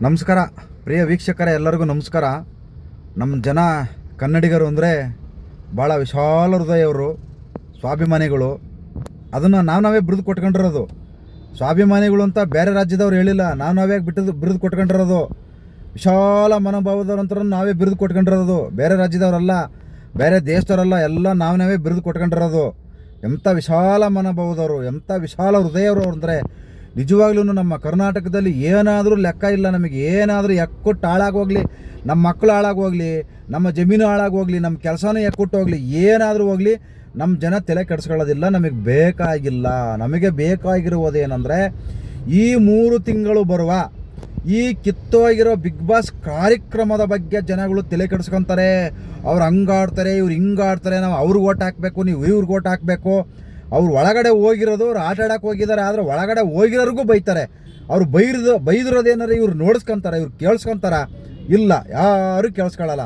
ನಮಸ್ಕಾರ. ಪ್ರಿಯ ವೀಕ್ಷಕರ, ಎಲ್ಲರಿಗೂ ನಮಸ್ಕಾರ. ನಮ್ಮ ಜನ ಕನ್ನಡಿಗರು ಅಂದರೆ ಭಾಳ ವಿಶಾಲ ಹೃದಯವರು, ಸ್ವಾಭಿಮಾನಿಗಳು. ಅದನ್ನು ನಾವು ನಾವೇ ಬಿರಿದು ಕೊಟ್ಕೊಂಡಿರೋದು. ಸ್ವಾಭಿಮಾನಿಗಳು ಅಂತ ಬೇರೆ ರಾಜ್ಯದವ್ರು ಹೇಳಿಲ್ಲ, ನಾವು ನಾವೇ ಬಿಟ್ಟದ್ದು ಬಿರಿದು ಕೊಟ್ಕೊಂಡಿರೋದು? ವಿಶಾಲ ಮನೋಭಾವದವ್ರಂತರ ನಾವೇ ಬಿರಿದು ಕೊಟ್ಕೊಂಡಿರೋದು. ಬೇರೆ ರಾಜ್ಯದವರಲ್ಲ, ಬೇರೆ ದೇಶದವರಲ್ಲ, ಎಲ್ಲ ನಾವು ನಾವೇ ಬಿರಿದು ಕೊಟ್ಕೊಂಡಿರೋದು. ಎಂಥ ವಿಶಾಲ ಮನೋಭಾವದವರು ಎಂಥ ವಿಶಾಲ ಹೃದಯವರು ಅಂದರೆ ನಿಜವಾಗ್ಲೂ ನಮ್ಮ ಕರ್ನಾಟಕದಲ್ಲಿ ಏನಾದರೂ ಲೆಕ್ಕ ಇಲ್ಲ ನಮಗೆ, ಏನಾದರೂ ಎಕ್ಕೊಟ್ಟು ಹಾಳಾಗೋಗ್ಲಿ, ನಮ್ಮ ಮಕ್ಕಳು ಹಾಳಾಗೋಗ್ಲಿ, ನಮ್ಮ ಜಮೀನು ಹಾಳಾಗೋಗ್ಲಿ, ನಮ್ಮ ಕೆಲಸನೂ ಎಕ್ಕೊಟ್ಟು ಹೋಗ್ಲಿ, ಏನಾದರೂ ಹೋಗಲಿ, ನಮ್ಮ ಜನ ತಲೆ ಕೆಡಿಸ್ಕೊಳ್ಳೋದಿಲ್ಲ, ನಮಗೆ ಬೇಕಾಗಿಲ್ಲ. ನಮಗೆ ಬೇಕಾಗಿರುವುದೇನೆಂದರೆ, ಈ ಮೂರು ತಿಂಗಳು ಬರುವ, ಈ ಕಿತ್ತೋಗಿರೋ ಬಿಗ್ ಬಾಸ್ ಕಾರ್ಯಕ್ರಮದ ಬಗ್ಗೆ ಜನಗಳು ತಲೆ ಕೆಡಿಸ್ಕೊತಾರೆ. ಅವ್ರು ಹಂಗಾಡ್ತಾರೆ, ಇವ್ರು ಹಿಂಗಾಡ್ತಾರೆ, ನಾವು ಅವ್ರಿಗೆ ಓಟ್ ಹಾಕಬೇಕು, ನೀವು ಇವ್ರಿಗೆ ಓಟ್ ಹಾಕಬೇಕು. ಅವ್ರು ಒಳಗಡೆ ಹೋಗಿರೋದು, ಅವ್ರು ಆಟ ಆಡಕ್ಕೆ ಹೋಗಿದ್ದಾರೆ, ಆದರೆ ಒಳಗಡೆ ಹೋಗಿರೋರಿಗೂ ಬೈತಾರೆ. ಅವ್ರು ಬೈರ್ದು ಬೈದಿರೋದೇನಾರು ಇವ್ರು ನೋಡಿಸ್ಕೊಂತಾರೆ, ಇವ್ರು ಕೇಳಿಸ್ಕೊಂತಾರ. ಇಲ್ಲ, ಯಾರು ಕೇಳಿಸ್ಕೊಳ್ಳಲ್ಲ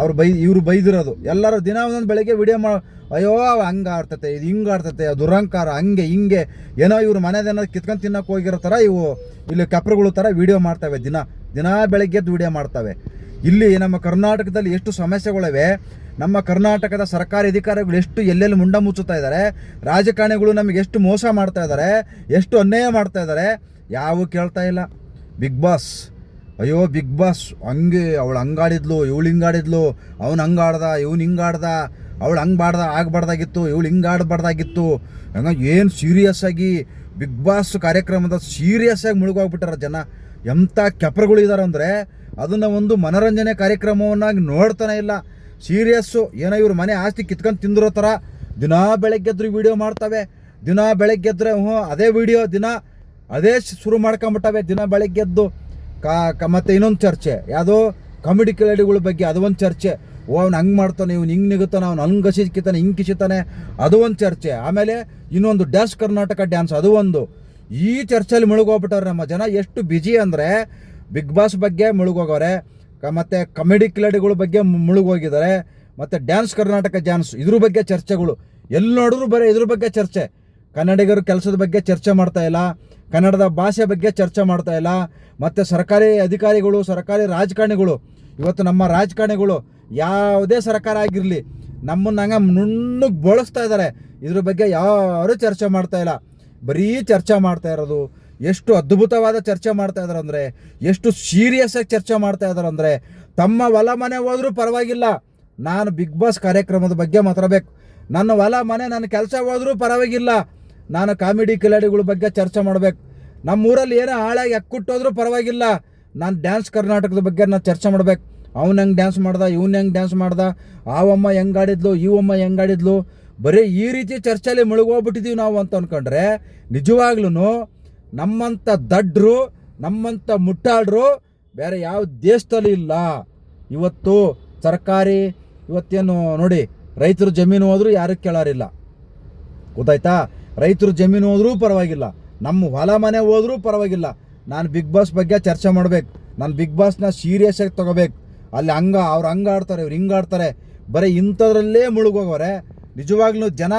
ಅವ್ರು ಬೈ, ಇವ್ರು ಬೈದಿರೋದು. ಎಲ್ಲರೂ ದಿನ ಒಂದೊಂದು ಬೆಳಗ್ಗೆ ವಿಡಿಯೋ ಮಾಡಿ ಅಯ್ಯೋ ಹಂಗೆ ಆಡ್ತತೆ, ಇದು ಹಿಂಗೆ ಆಡ್ತತೆ ದುರಂಕಾರ, ಹಂಗೆ, ಹಿಂಗೆ. ಏನೋ ಇವ್ರು ಮನೆದೇನಾದ್ರು ಕಿತ್ಕೊಂಡು ತಿನ್ನೋಕೆ ಹೋಗಿರೋ ಥರ ಇವು, ಇಲ್ಲಿ ಕಪ್ರುಗಳು ಥರ ವಿಡಿಯೋ ಮಾಡ್ತವೆ ದಿನ. ದಿನ ಬೆಳಗ್ಗೆದ್ದು ವಿಡಿಯೋ ಮಾಡ್ತವೆ. ಇಲ್ಲಿ ನಮ್ಮ ಕರ್ನಾಟಕದಲ್ಲಿ ಎಷ್ಟು ಸಮಸ್ಯೆಗಳಿವೆ ನಮ್ಮ ಕರ್ನಾಟಕದ ಸರ್ಕಾರಿ ಅಧಿಕಾರಿಗಳು ಎಷ್ಟು ಎಲ್ಲೆಲ್ಲಿ ಮುಂಡ ಮುಚ್ಚುತ್ತಾ ಇದ್ದಾರೆ, ರಾಜಕಾರಣಿಗಳು ನಮಗೆ ಎಷ್ಟು ಮೋಸ ಮಾಡ್ತಾ ಇದ್ದಾರೆ, ಎಷ್ಟು ಅನ್ಯಾಯ ಮಾಡ್ತಾ ಇದ್ದಾರೆ, ಯಾವ ಕೇಳ್ತಾ ಇಲ್ಲ. ಬಿಗ್ ಬಾಸ್ ಅಯ್ಯೋ ಬಿಗ್ ಬಾಸ್ ಹಂಗೆ ಅವಳು ಹಂಗಾಡಿದ್ಲು ಇವಳು ಹಿಂಗಾಡಿದ್ಲು ಅವ್ನು ಹಂಗಾಡ್ದ ಇವ್ನು ಹಿಂಗಾಡ್ದ ಅವಳು ಹಂಗೆ ಬಾಡ್ದ, ಆಗಬಾರ್ದಾಗಿತ್ತು, ಇವಳು ಹಿಂಗೆ ಆಡಬಾರ್ದಾಗಿತ್ತು. ಹಂಗ ಏನು ಸೀರಿಯಸ್ ಆಗಿ ಬಿಗ್ ಬಾಸ್ ಕಾರ್ಯಕ್ರಮದ ಸೀರಿಯಸ್ ಆಗಿ ಮುಳುಗೋಗ್ಬಿಟ್ಟಾರ ಜನ. ಎಂಥ ಕೆಪರ್ಗಳು ಇದ್ದಾರೆ ಅಂದರೆ, ಅದನ್ನು ಒಂದು ಮನೋರಂಜನೆ ಕಾರ್ಯಕ್ರಮವನ್ನಾಗಿ ನೋಡ್ತಾನೆ ಇಲ್ಲ. ಸೀರಿಯಸ್ಸು, ಏನೋ ಇವ್ರ ಮನೆ ಆಸ್ತಿ ಕಿತ್ಕೊಂಡು ತಿಂದಿರೋ ಥರ ದಿನ ಬೆಳಗ್ಗೆದ್ರು ವಿಡಿಯೋ ಮಾಡ್ತವೆ, ದಿನ ಬೆಳಗ್ಗೆದ್ರೆ ಹ್ಞೂ, ಅದೇ ವಿಡಿಯೋ, ದಿನ ಅದೇ ಶುರು ಮಾಡ್ಕೊಂಬಿಟ್ಟವೆ, ದಿನ ಬೆಳಗ್ಗೆದ್ದು. ಕಾ ಮತ್ತು ಇನ್ನೊಂದು ಚರ್ಚೆ, ಯಾವುದೋ ಕಾಮಿಡಿ ಕಿಲಾಡಿಗಳ ಬಗ್ಗೆ ಅದು ಒಂದು ಚರ್ಚೆ. ಓ, ಅವ್ನು ಹಂಗೆ ಮಾಡ್ತಾನೆ, ಇವ್ನು ಹಿಂಗೆ ನಿಗುತ್ತಾನೆ ಅವ್ನು ಹಂಗೆ ಸಿಕ್ಕಿತಾನೆ ಹಿಂಗೆ ಕಿಸಿತಾನೆ, ಅದು ಒಂದು ಚರ್ಚೆ. ಆಮೇಲೆ ಇನ್ನೊಂದು ಡ್ಯಾನ್ಸ್ ಕರ್ನಾಟಕ ಡ್ಯಾನ್ಸ್, ಅದು ಒಂದು. ಈ ಚರ್ಚೆಯಲ್ಲಿ ಮುಳುಗೋಗ್ಬಿಟ್ಟವ್ರೆ ನಮ್ಮ ಜನ ಎಷ್ಟು ಬ್ಯುಸಿ ಅಂದರೆ, ಬಿಗ್ ಬಾಸ್ ಬಗ್ಗೆ ಮುಳುಗೋಗವ್ರೆ ಮತ್ತು ಕಾಮಿಡಿ ಕಿಲಾಡಿಗಳ ಬಗ್ಗೆ ಮುಳುಗೋಗಿದ್ದಾರೆ. ಮತ್ತು ಡ್ಯಾನ್ಸ್ ಕರ್ನಾಟಕ ಡ್ಯಾನ್ಸ್ ಇದ್ರ ಬಗ್ಗೆ ಚರ್ಚೆಗಳು. ಎಲ್ಲಿ ನೋಡಿದ್ರು ಬರೀ ಇದ್ರ ಬಗ್ಗೆ ಚರ್ಚೆ. ಕನ್ನಡಿಗರು ಕೆಲಸದ ಬಗ್ಗೆ ಚರ್ಚೆ ಮಾಡ್ತಾ ಇಲ್ಲ. ಕನ್ನಡದ ಭಾಷೆ ಬಗ್ಗೆ ಚರ್ಚೆ ಮಾಡ್ತಾ ಇಲ್ಲ. ಮತ್ತು ಸರ್ಕಾರಿ ಅಧಿಕಾರಿಗಳು, ಸರ್ಕಾರಿ ರಾಜಕಾರಣಿಗಳು, ಇವತ್ತು ನಮ್ಮ ರಾಜಕಾರಣಿಗಳು ಯಾವುದೇ ಸರ್ಕಾರ ಆಗಿರಲಿ, ನಮ್ಮನ್ನ ಹಂಗ ನುಣ್ಣಗೆ ಬಳಸ್ತಾ ಇದ್ದಾರೆ. ಇದ್ರ ಬಗ್ಗೆ ಯಾರು ಚರ್ಚೆ ಮಾಡ್ತಾ ಇಲ್ಲ. ಬರೀ ಚರ್ಚೆ ಮಾಡ್ತಾ ಇರೋದು. ಎಷ್ಟು ಅದ್ಭುತವಾದ ಚರ್ಚೆ ಮಾಡ್ತಾ ಇದ್ದಾರೆ ಅಂದರೆ, ಎಷ್ಟು ಸೀರಿಯಸ್ ಆಗಿ ಚರ್ಚೆ ಮಾಡ್ತಾ ಇದ್ದಾರೆ ಅಂದರೆ, ತಮ್ಮ ಹೊಲ ಮನೆ ಹೋದ್ರೂ ಪರವಾಗಿಲ್ಲ. ನಾನು ಬಿಗ್ ಬಾಸ್ ಕಾರ್ಯಕ್ರಮದ ಬಗ್ಗೆ ಮಾತಾಡಬೇಕು ನನ್ನ ಹೊಲ ಮನೆ, ನನ್ನ ಕೆಲಸ ಹೋದ್ರೂ ಪರವಾಗಿಲ್ಲ. ನಾನು ಕಾಮಿಡಿ ಕಿಲಾಡಿಗಳ ಬಗ್ಗೆ ಚರ್ಚೆ ಮಾಡಬೇಕು. ನಮ್ಮೂರಲ್ಲಿ ಏನೋ ಹಾಳಾಗಿ ಅಕ್ಕುಟ್ಟೋದ್ರೂ ಪರವಾಗಿಲ್ಲ. ನಾನು ಡ್ಯಾನ್ಸ್ ಕರ್ನಾಟಕದ ಬಗ್ಗೆ ನಾನು ಚರ್ಚೆ ಮಾಡ್ಬೇಕು. ಅವ್ನು ಹೆಂಗೆ ಡ್ಯಾನ್ಸ್ ಮಾಡ್ದ, ಇವ್ನು ಹೆಂಗೆ ಡ್ಯಾನ್ಸ್ ಮಾಡ್ದ, ಆವಮ್ಮ ಹೆಂಗೆ ಆಡಿದ್ಲು ಇವಮ್ಮ ಹೆಂಗೆ ಆಡಿದ್ಲು ಬರೀ ಈ ರೀತಿ ಚರ್ಚೆಯಲ್ಲಿ ಮುಳುಗೋಗ್ಬಿಟ್ಟಿದ್ದೀವಿ ನಾವು ಅಂತ ಅಂದ್ಕೊಂಡ್ರೆ ನಿಜವಾಗ್ಲೂ ನಮ್ಮಂಥ ದಡ್ರು ನಮ್ಮಂಥ ಮುಟ್ಟಾಡ್ರು ಬೇರೆ ಯಾವ ದೇಶದಲ್ಲಿ ಇಲ್ಲ. ಇವತ್ತು ಸರ್ಕಾರಿ, ಇವತ್ತೇನು ನೋಡಿ, ರೈತರು ಜಮೀನು ಹೋದ್ರು ಯಾರು ಕೇಳಾರಿಲ್ಲ. ಗೊತ್ತಾಯ್ತಾ? ರೈತರು ಜಮೀನು ಹೋದರೂ ಪರವಾಗಿಲ್ಲ. ನಮ್ಮ ಹೊಲ ಮನೆ ಹೋದರೂ ಪರವಾಗಿಲ್ಲ. ನಾನು ಬಿಗ್ ಬಾಸ್ ಬಗ್ಗೆ ಚರ್ಚೆ ಮಾಡ್ಬೇಕು. ನಾನು ಬಿಗ್ ಬಾಸ್ನ ಸೀರಿಯಸ್ ಆಗಿ ತಗೋಬೇಕು. ಅಲ್ಲಿ ಹಂಗ, ಅವ್ರು ಹಂಗೆ ಆಡ್ತಾರೆ, ಇವ್ರು ಹಿಂಗೆ ಆಡ್ತಾರೆ. ಬರೀ ಇಂಥದ್ರಲ್ಲೇ ಮುಳುಗೋಗವ್ರೆ ನಿಜವಾಗ್ಲೂ ಜನ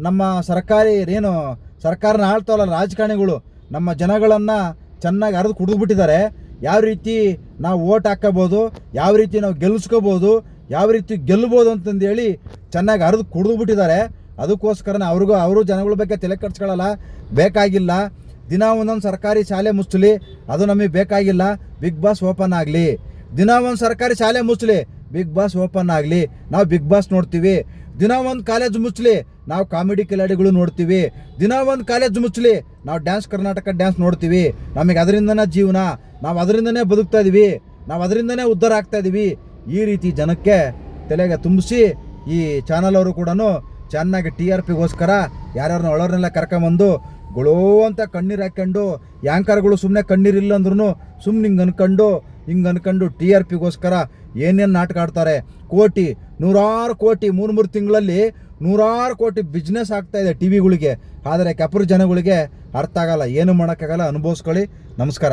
ನಮ್ಮ ಸರ್ಕಾರಿ, ಏನು ಸರ್ಕಾರನ ಆಳ್ತಾವಲ್ಲ ರಾಜಕಾರಣಿಗಳು ನಮ್ಮ ಜನಗಳನ್ನು ಚೆನ್ನಾಗಿ ಹರಿದು ಕುಡಿದ್ಬಿಟ್ಟಿದ್ದಾರೆ. ಯಾವ ರೀತಿ ನಾವು ಓಟ್ ಹಾಕೋಬೋದು, ಯಾವ ರೀತಿ ನಾವು ಗೆಲ್ಲಿಸ್ಕೋಬೋದು ಯಾವ ರೀತಿ ಗೆಲ್ಬೋದು ಅಂತಂದೇಳಿ ಚೆನ್ನಾಗಿ ಹರಿದು ಕುಡಿದು ಬಿಟ್ಟಿದ್ದಾರೆ ಅದಕ್ಕೋಸ್ಕರನೇ ಅವ್ರಿಗೂ, ಅವರು ಜನಗಳ ಬಗ್ಗೆ ತಲೆ ಕೆಡ್ಸ್ಕೊಳ್ಳಲ್ಲ ಬೇಕಾಗಿಲ್ಲ. ದಿನ ಒಂದೊಂದು ಸರ್ಕಾರಿ ಶಾಲೆ ಮುಚ್ಚಲಿ, ಅದು ನಮಗೆ ಬೇಕಾಗಿಲ್ಲ. ಬಿಗ್ ಬಾಸ್ ಓಪನ್ ಆಗಲಿ. ದಿನ ಒಂದು ಸರ್ಕಾರಿ ಶಾಲೆ ಮುಚ್ಚಲಿ ಬಿಗ್ ಬಾಸ್ ಓಪನ್ ಆಗಲಿ. ನಾವು ಬಿಗ್ ಬಾಸ್ ನೋಡ್ತೀವಿ. ದಿನ ಒಂದು ಕಾಲೇಜ್ ಮುಚ್ಚಲಿ ನಾವು ಕಾಮಿಡಿ ಕಿಲಾಡಿಗಳು ನೋಡ್ತೀವಿ. ದಿನ ಒಂದು ಕಾಲೇಜ್ ಮುಚ್ಚಲಿ ನಾವು ಡ್ಯಾನ್ಸ್ ಕರ್ನಾಟಕ ಡ್ಯಾನ್ಸ್ ನೋಡ್ತೀವಿ. ನಮಗೆ ಅದರಿಂದನೇ ಜೀವನ. ನಾವು ಅದರಿಂದನೇ ಬದುಕ್ತಾ ಇದ್ದೀವಿ ನಾವು ಅದರಿಂದನೇ ಉದ್ಧಾರ ಆಗ್ತಾ ಇದ್ದೀವಿ ಈ ರೀತಿ ಜನಕ್ಕೆ ತಲೆಗೆ ತುಂಬಿಸಿ ಈ ಚಾನಲ್ ಅವರು ಕೂಡ ಚೆನ್ನಾಗಿ ಟಿ ಆರ್ ಪಿಗೋಸ್ಕರ ಯಾರ್ಯಾರನ್ನ ಒಳವ್ರನ್ನೆಲ್ಲ ಕರ್ಕೊಂಬಂದು ಗೊಳೋ ಅಂತ ಕಣ್ಣೀರು ಹಾಕ್ಕೊಂಡು ಯಾಂಕರ್ಗಳು ಸುಮ್ಮನೆ ಕಣ್ಣೀರಿಲ್ಲ ಅಂದ್ರೂ ಸುಮ್ಮನೆ ಹಿಂಗೆ ಅನ್ಕೊಂಡು ಹಿಂಗೆ ಅಂದ್ಕೊಂಡು ಟಿ ಆರ್ ಪಿಗೋಸ್ಕರ ಏನೇನು ನಾಟಕ ಆಡ್ತಾರೆ. ಕೋಟಿ, ನೂರಾರು ಕೋಟಿ ಮೂರು ಮೂರು ತಿಂಗಳಲ್ಲಿ ನೂರಾರು ಕೋಟಿ ಬಿಸ್ನೆಸ್ ಇದೆ ಟಿ ವಿಗಳಿಗೆ. ಆದರೆ ಕೆಪರು ಜನಗಳಿಗೆ ಅರ್ಥ ಆಗಲ್ಲ, ಏನು ಮಾಡೋಕ್ಕಾಗಲ್ಲ, ಅನುಭವಿಸ್ಕೊಳ್ಳಿ. ನಮಸ್ಕಾರ.